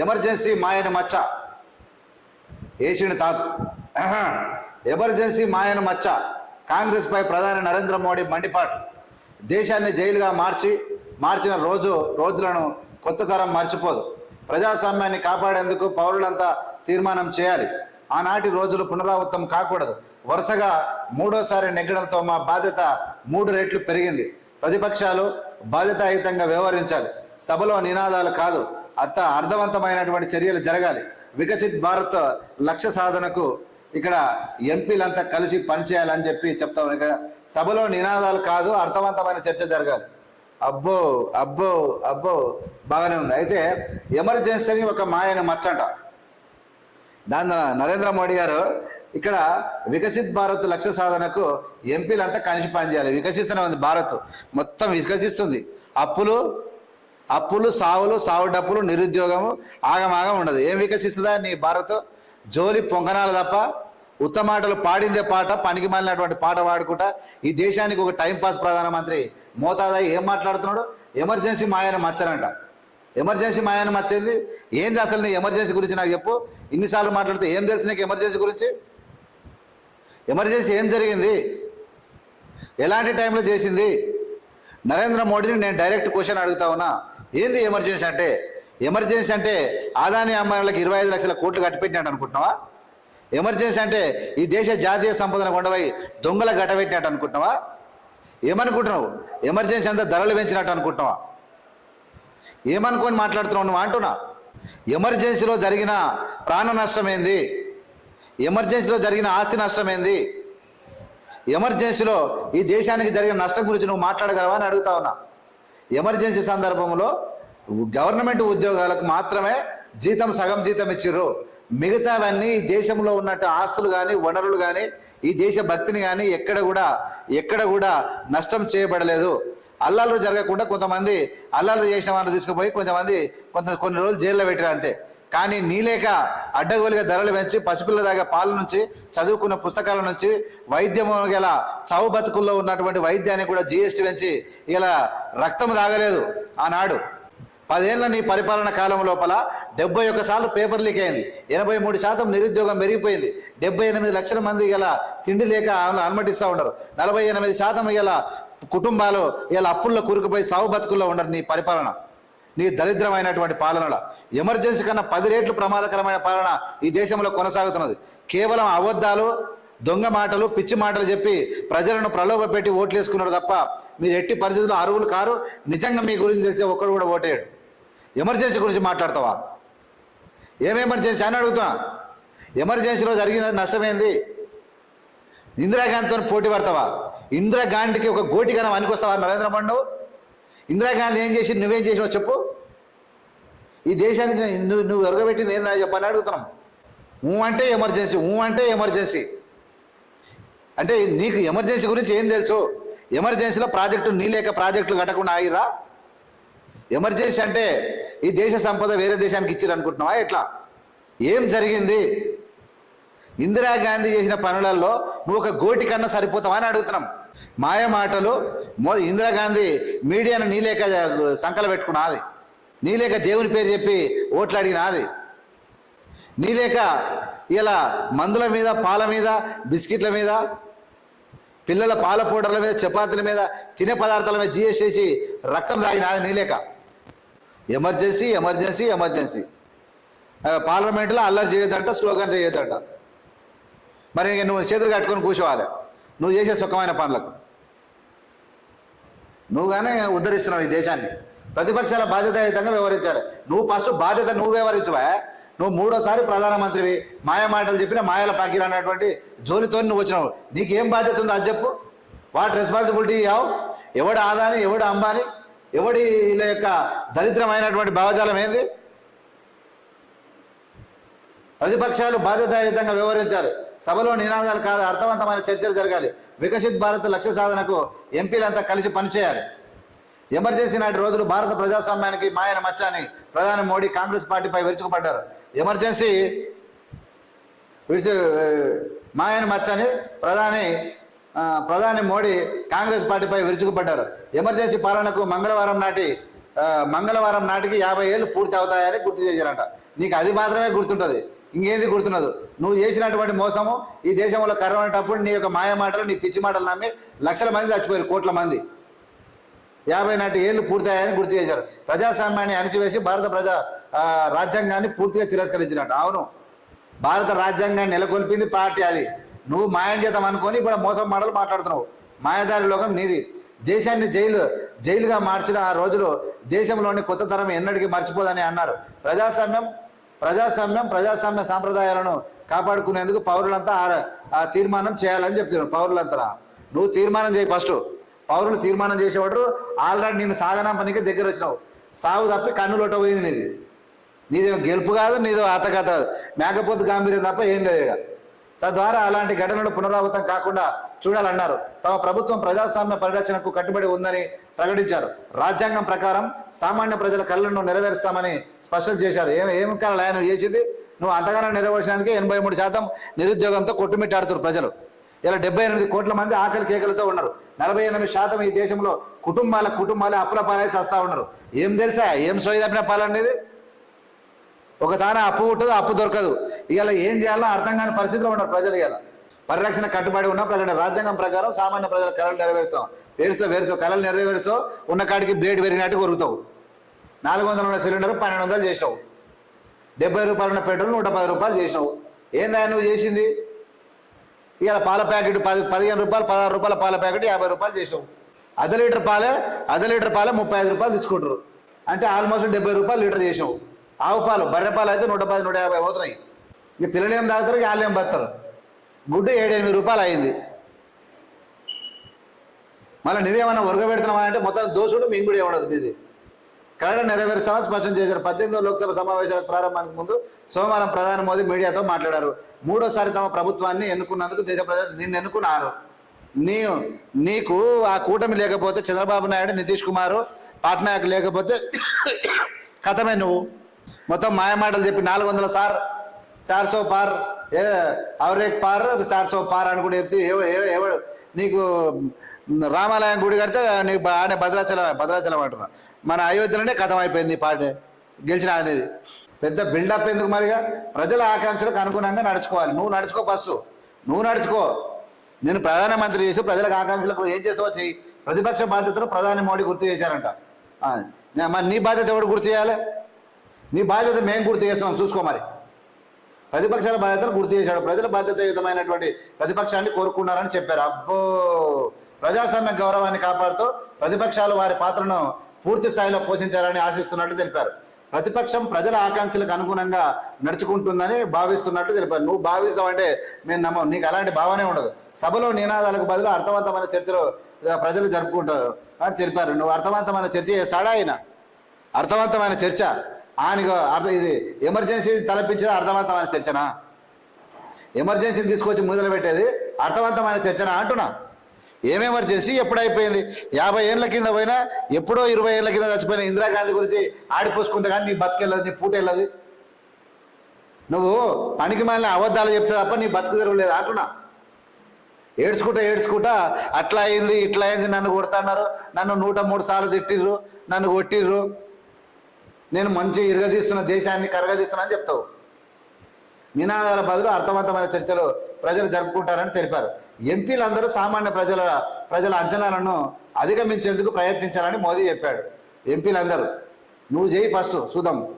Emergency మాయను మచ్చ. ఏషిని తా ఎమర్జెన్సీ మాయను మచ్చ. కాంగ్రెస్ పై ప్రధాని నరేంద్ర మోడీ మండిపాటు. దేశాన్ని జైలుగా మార్చి మార్చిన రోజు రోజులను కొత్త తరం మర్చిపోదు. ప్రజాస్వామ్యాన్ని కాపాడేందుకు పౌరులంతా తీర్మానం చేయాలి. ఆనాటి రోజులు పునరావృతం కాకూడదు. వరుసగా మూడోసారి నెగ్గడంతో మా బాధ్యత మూడు రెట్లు పెరిగింది. ప్రతిపక్షాలు బాధ్యతాయుతంగా వ్యవహరించాలి. సభలో నినాదాలు కాదు. అత్త అర్థవంతమైనటువంటి చర్యలు జరగాలి. వికసిత్ భారత్ లక్ష్య సాధనకు ఇక్కడ ఎంపీలంతా కలిసి పనిచేయాలని చెప్పి చెప్తా ఇక్కడ సభలో నినాదాలు కాదు అర్థవంతమైన చర్చ జరగాలి. అబ్బో అబ్బో అబ్బో బాగానే ఉంది. అయితే ఎమర్జెన్సీ ఒక మాయని మచ్చంట. దాని నరేంద్ర మోడీ గారు ఇక్కడ వికసిత్ భారత్ లక్ష్య సాధనకు ఎంపీలంతా కలిసి పనిచేయాలి. వికసిస్తూనే ఉంది భారత్. మొత్తం వికసిస్తుంది. అప్పులు అప్పులు సావులు సావు డప్పులు నిరుద్యోగము ఆగమాగం ఉండదు. ఏం వికసిస్తుందా నీ భారత్? జోలి పొంగనాలు తప్ప ఉత్తమాటలు పాడిందే పాట పనికి మాలినటువంటి పాట పాడుకుంటా ఈ దేశానికి ఒక టైంపాస్ ప్రధానమంత్రి మోతాదాయి ఏం మాట్లాడుతున్నాడు? ఎమర్జెన్సీ మాయను మచ్చరంట ఎమర్జెన్సీ మాయను మచ్చింది. ఏంది అసలు నీ ఎమర్జెన్సీ గురించి నాకు చెప్పు. ఇన్నిసార్లు మాట్లాడితే ఏం తెలుసు నీకు ఎమర్జెన్సీ గురించి? ఎమర్జెన్సీ ఏం జరిగింది? ఎలాంటి టైంలో చేసింది? నరేంద్ర మోడీని నేను డైరెక్ట్ క్వశ్చన్ అడుగుతా ఉన్నా. ఏంది ఎమర్జెన్సీ అంటే? ఎమర్జెన్సీ అంటే ఆదాని అమ్మాయిలకు ఇరవై ఐదు లక్షల కోట్లు కట్టిపెట్టినట్టు అనుకుంటున్నావా? ఎమర్జెన్సీ అంటే ఈ దేశ జాతీయ సంపదను కొండవై దొంగల గట్టబెట్టినట్టు అనుకుంటున్నావా? ఏమనుకుంటున్నావు? ఎమర్జెన్సీ అంతా ధరలు పెంచినట్టు అనుకుంటున్నావా? ఏమనుకొని మాట్లాడుతున్నావు నువ్వు అంటున్నా? ఎమర్జెన్సీలో జరిగిన ప్రాణ నష్టం ఏంది? ఎమర్జెన్సీలో జరిగిన ఆస్తి నష్టం ఏంది? ఎమర్జెన్సీలో ఈ దేశానికి జరిగిన నష్టం గురించి నువ్వు మాట్లాడగలవా అని అడుగుతా ఉన్నా. ఎమర్జెన్సీ సందర్భంలో గవర్నమెంట్ ఉద్యోగాలకు మాత్రమే జీతం సగం జీతం ఇచ్చిర్రు. మిగతావన్నీ ఈ దేశంలో ఉన్నట్టు ఆస్తులు కానీ వనరులు కానీ ఈ దేశ భక్తిని కానీ ఎక్కడ కూడా ఎక్కడ కూడా నష్టం చేయబడలేదు. అల్లాలు జరగకుండా కొంతమంది అల్లాలు చేసిన వాళ్ళు తీసుకుపోయి కొంతమంది కొంత కొన్ని రోజులు జైల్లో పెట్టారు అంతే. కానీ నీలేక అడ్డగోలుగా ధరలు పెంచి పసిపిల్ల దాకా పాల నుంచి చదువుకున్న పుస్తకాల నుంచి వైద్యము గల చావు బతుకుల్లో ఉన్నటువంటి వైద్యాన్ని కూడా జిఎస్టీ పెంచి ఇలా రక్తం తాగలేదు ఆనాడు. పదేళ్ళ నీ పరిపాలన కాలం లోపల డెబ్బై ఒక్క సార్లు పేపర్ లీక్ అయింది. ఎనభై మూడు శాతం నిరుద్యోగం పెరిగిపోయింది. డెబ్బై ఎనిమిది లక్షల మంది ఇలా తిండి లేక అనుమతిస్తూ ఉండరు నలభై ఎనిమిది శాతం ఇలా కుటుంబాలు ఇలా అప్పుల్లో కూరుకుపోయి సాగు బతుకుల్లో ఉండరు నీ పరిపాలన. నీ దరిద్రమైనటువంటి పాలనల. ఎమర్జెన్సీ కన్నా పది రెట్లు ప్రమాదకరమైన పాలన ఈ దేశంలో కొనసాగుతున్నది. కేవలం అబద్ధాలు దొంగ మాటలు పిచ్చి మాటలు చెప్పి ప్రజలను ప్రలోభ పెట్టి ఓట్లు వేసుకున్నారు తప్ప మీరు ఎట్టి పరిస్థితుల్లో అరువులు కారు? నిజంగా మీ గురించి తెలిసే ఒక్కడు కూడా ఓటేయడు. ఎమర్జెన్సీ గురించి మాట్లాడతావా? ఏం ఎమర్జెన్సీ అని అడుగుతున్నా. ఎమర్జెన్సీలో జరిగిన నష్టమైంది? ఇందిరాగాంధీతో పోటీ పడతావా? ఇందిరాగాంధీకి ఒక గోటికనం అనికొస్తావా నరేంద్ర మోడీ ఇందిరాగాంధీ ఏం చేసి నువ్వేం చేసినావు చెప్పు. ఈ దేశానికి నువ్వు నువ్వు ఎరగబెట్టింది ఏందా చెప్పని అడుగుతున్నాం. ఊ అంటే ఎమర్జెన్సీ ఊ అంటే ఎమర్జెన్సీ. అంటే నీకు ఎమర్జెన్సీ గురించి ఏం తెలుసు? ఎమర్జెన్సీలో ప్రాజెక్టు నీలేక ప్రాజెక్టులు కట్టకుండా ఆగిరా? ఎమర్జెన్సీ అంటే ఈ దేశ సంపద వేరే దేశానికి ఇచ్చారు అనుకుంటున్నావా? ఎట్లా? ఏం జరిగింది? ఇందిరాగాంధీ చేసిన పనులలో నువ్వు ఒక గోటి కన్నా సరిపోతావా అని అడుగుతున్నాం. మాయ మాటలు మో ఇందిరాగాంధీ మీడియాను నీలేక సంకల నీ నీలేక దేవుని పేరు చెప్పి ఓట్లు అడిగినది నీలేక ఇలా మందుల మీద పాల మీద బిస్కెట్ల మీద పిల్లల పాల పౌడర్ల మీద చపాతీల మీద తినే పదార్థాల మీద జిఎస్టీ వేసి రక్తం తాగినది నీలేక ఎమర్జెన్సీ ఎమర్జెన్సీ ఎమర్జెన్సీ. పార్లమెంట్లో అల్లరి చేయొద్దంట స్లోగన్ చేయొద్దంట. మరి నువ్వు చేతులు కట్టుకొని కూర్చోవాలి. నువ్వు చేసే సుఖమైన పనులకు. నువ్వు కానీ ఉద్ధరిస్తున్నావు ఈ దేశాన్ని. ప్రతిపక్షాల బాధ్యతాయుతంగా వ్యవహరించాలి? నువ్వు ఫస్ట్ బాధ్యత నువ్వు వ్యవహరించవా? నువ్వు మూడోసారి ప్రధానమంత్రివి మాయ మాటలు చెప్పిన మాయల పాకిర అన్నటువంటి జోలితో నువ్వు వచ్చినావు. నీకేం బాధ్యత ఉందో అది చెప్పు. వాటి రెస్పాన్సిబిలిటీ యావు ఎవడు ఆదాని ఎవడు అంబాని? ఎవడి వీళ్ళ యొక్క దరిద్రమైనటువంటి భావజాలం ఏంది? ప్రతిపక్షాలు బాధ్యతాయుతంగా వ్యవహరించాలి? సభలో నినాదాలు కాదు అర్థవంతమైన చర్చలు జరగాలి. వికసిత్ భారత్ లక్ష్య సాధనకు ఎంపీలంతా కలిసి పనిచేయాలి. ఎమర్జెన్సీ నాటి రోజులు భారత ప్రజాస్వామ్యానికి మాయన మచ్చాని ప్రధాని మోడీ కాంగ్రెస్ పార్టీపై విరుచుకుపడ్డారు. ఎమర్జెన్సీ విడిచి మాయన మచ్చని ప్రధాని ప్రధాని మోడీ కాంగ్రెస్ పార్టీపై విరుచుకుపడ్డారు. ఎమర్జెన్సీ పాలనకు మంగళవారం నాటి మంగళవారం నాటికి యాభై ఏళ్ళు పూర్తి అవుతాయని గుర్తు చేశారంట. నీకు అది మాత్రమే గుర్తుంటుంది. ఇంకేంది గుర్తున్నది? నువ్వు చేసినటువంటి మోసము ఈ దేశంలో కరోనాటప్పుడు నీ యొక్క మాయ మాటలు నీ పిచ్చి మాటలు నమ్మి లక్షల మంది చచ్చిపోయారు కోట్ల మంది. యాభై నాటి ఏళ్ళు పూర్తయ్యాయని గుర్తు చేశారు. ప్రజాస్వామ్యాన్ని అణిచివేసి భారత ప్రజా రాజ్యాంగాన్ని పూర్తిగా తిరస్కరించినట్టు. అవును. భారత రాజ్యాంగాన్ని నెలకొల్పింది పార్టీ అది. నువ్వు మాయం చేద్దాం అనుకొని ఇప్పుడు మోసం మాటలు మాట్లాడుతున్నావు. మాయదారి లోకం నీది. దేశాన్ని జైలు జైలుగా మార్చిన ఆ రోజులు దేశంలోని కొత్త తరం ఎన్నటికీ మర్చిపోదని అన్నారు. ప్రజాస్వామ్యం ప్రజాస్వామ్యం ప్రజాస్వామ్య సాంప్రదాయాలను కాపాడుకునేందుకు పౌరులంతా ఆ- ఆ తీర్మానం చేయాలని చెప్తున్నారు. పౌరులంతా నువ్వు తీర్మానం చేయి ఫస్ట్. పౌరులు తీర్మానం చేసేవాడు ఆల్రెడీ నేను సాగనంపనికి దగ్గర వచ్చినావు. సాగు తప్పి కన్నులోట పోయింది నీది. నీదేం గెలుపు కాదు నీదో అతకథ మేకపోతు గాంభీర్యం తప్ప ఏం లేదు ఇక. తద్వారా అలాంటి ఘటనలు పునరావృతం కాకుండా చూడాలన్నారు. తమ ప్రభుత్వం ప్రజాస్వామ్య పరిరక్షణకు కట్టుబడి ఉందని ప్రకటించారు. రాజ్యాంగం ప్రకారం సామాన్య ప్రజల కళ్ళను నెరవేరుస్తామని స్పష్టం చేశారు. ఏం ఏమి కాలం ఆయన? చేసింది? నువ్వు అంతగానో నెరవేర్చినందుకే ఎనభై మూడు శాతం నిరుద్యోగంతో కొట్టుమిట్టాడుతారు ప్రజలు. ఇలా డెబ్బై ఎనిమిది కోట్ల మంది ఆకలి కేకలతో ఉన్నారు. నలభై ఎనిమిది శాతం ఈ దేశంలో కుటుంబాల కుటుంబాలే అప్పుల పాలేసి వస్తా ఉన్నారు. ఏం తెలుసా? ఏం సోయి తప్పిన పాలనేది ఒక తాన అప్పు ఉంటుంది అప్పు దొరకదు. ఇవాళ ఏం చేయాలో అర్థం కాని పరిస్థితిలో ఉన్నారు ప్రజలు ఇవాళ. పరిరక్షణ కట్టుబడి ఉన్న ప్రకటన రాజ్యాంగం ప్రకారం సామాన్య ప్రజల కళలు నెరవేరుస్తాం. వేరుస్తావు వేరుస్తావు కళలు నెరవేరుస్తావు ఉన్న కాడికి బ్లేడ్ పెరిగినట్టు కొరుకుతావు. నాలుగు వందల ఉన్న సిలిండర్ పన్నెండు వందలు చేసినావు. డెబ్బై రూపాయలు ఉన్న పెట్రోల్ నూట పది రూపాయలు చేసినావు. ఏందా నువ్వు చేసింది? ఇవాళ పాల ప్యాకెట్ పది పదిహేను రూపాయలు పదహారు రూపాయల పాల ప్యాకెట్ యాభై రూపాయలు చేసినావు అర్ధ లీటర్ పాలే అర్ధ లీటర్ పాలే ముప్పై ఐదు రూపాయలు తీసుకుంటారు. అంటే ఆల్మోస్ట్ డెబ్బై రూపాయలు లీటర్ చేసినావు ఆవు పాలు బర్రె పాలు అయితే నూట పది నూట యాభై అవుతున్నాయి ఇక పిల్లలు ఏం తాగుతారు? ఇక వాళ్ళు ఏం బతారు గుడ్డు ఏడు ఎనిమిది రూపాయలు అయింది. మళ్ళీ నువ్వేమన్నా ఉరగబెడుతున్నావా అంటే మొత్తం దోషుడు మేము కూడా ఏమన్నది మీది కళ నెరవేరుస్తామని స్పష్టం చేశారు. పద్దెనిమిదో లోక్సభ సమావేశాల ప్రారంభానికి ముందు సోమవారం ప్రధాని మోదీ మీడియాతో మాట్లాడారు. మూడోసారి తమ ప్రభుత్వాన్ని ఎన్నుకున్నందుకు దేశ ప్రజలు నిన్ను ఎన్నుకున్నారు. నీ నీకు ఆ కూటమి లేకపోతే చంద్రబాబు నాయుడు నితీష్ కుమార్ పాట్నాయక్ లేకపోతే కథమే నువ్వు. మొత్తం మాయమాటలు చెప్పి నాలుగు వందల సార్ చార్ సో పార్ ఏ అవరేక్ పార్ చార్ సో పార్ అని కూడా చెప్తే ఏవో ఎవడు? నీకు రామాలయం గుడి కడితే నీకు ఆడే భద్రాచలం భద్రాచలం అంటున్నా. మన అయోధ్యలోనే కథం అయిపోయింది పార్టీ గెలిచిన అనేది పెద్ద బిల్డప్ ఎందుకు మరిగా? ప్రజల ఆకాంక్షలకు అనుగుణంగా నడుచుకోవాలి. నువ్వు నడుచుకో ఫస్ట్ నువ్వు నడుచుకో. నేను ప్రధానమంత్రి చేసి ప్రజలకు ఆకాంక్షలకు ఏం చేసావో చెయ్యి. ప్రతిపక్ష బాధ్యతను ప్రధాని మోడీ గుర్తు చేశారంట. మరి నీ బాధ్యత ఎవడు గుర్తు చేయాలి? నీ బాధ్యత మేము గుర్తు చేస్తున్నాం. చూసుకో మరి. ప్రతిపక్షాల బాధ్యతను గుర్తు చేశాడు. ప్రజల బాధ్యతయుతమైనటువంటి ప్రతిపక్షాన్ని కోరుకున్నారని చెప్పారు. అబ్బో! ప్రజాస్వామ్య గౌరవాన్ని కాపాడుతూ ప్రతిపక్షాలు వారి పాత్రను పూర్తి స్థాయిలో పోషించాలని ఆశిస్తున్నట్టు తెలిపారు. ప్రతిపక్షం ప్రజల ఆకాంక్షలకు అనుగుణంగా నడుచుకుంటుందని భావిస్తున్నట్టు తెలిపారు. నువ్వు భావిస్తావంటే మేము నమ్మం నీకు అలాంటి భావనే ఉండదు. సభలో నినాదాలకు బదులు అర్థవంతమైన చర్చలు ప్రజలు జరుపుకుంటారు అని తెలిపారు. నువ్వు అర్థవంతమైన చర్చ చేస్తాడా ఆయన? అర్థవంతమైన చర్చ? ఆయనకు అర్థ ఇది ఎమర్జెన్సీ తలపించేది అర్థవంతమైన చర్చనా? ఎమర్జెన్సీని తీసుకొచ్చి మొదలు పెట్టేది అర్థవంతమైన చర్చనా అంటున్నా? ఏం చేసి ఎప్పుడైపోయింది యాభై ఏళ్ళ కింద పోయినా ఎప్పుడో ఇరవై ఏళ్ళ కింద చచ్చిపోయిన ఇందిరాగాంధీ గురించి ఆడిపోసుకుంటే కానీ నీ బతికెళ్ళదు నీ పూట వెళ్ళదు. నువ్వు పనికి మళ్ళీ అబద్ధాలు చెప్తే తప్ప నీ బతుకు తెరవలేదు అంటున్నా. ఏడ్చుకుంటా ఏడ్చుకుంటా అట్లా అయింది ఇట్లా అయింది నన్ను కొడుతున్నారు నన్ను నూట మూడు సార్లు తిట్టిర్రు నన్ను కొట్టిర్రు. నేను మంచి ఇరగదీస్తున్న దేశాన్ని కరగదీస్తున్నా అని చెప్తావు. నినాదాల బదులు అర్థవంతమైన చర్చలు ప్రజలు జరుపుకుంటారని తెలిపారు. ఎంపీలందరూ సామాన్య ప్రజల ప్రజల అంచనాలను అధిగమించేందుకు ప్రయత్నించాలని మోదీ చెప్పాడు. ఎంపీలందరూ. నువ్వు చేయి ఫస్ట్ చూద్దాం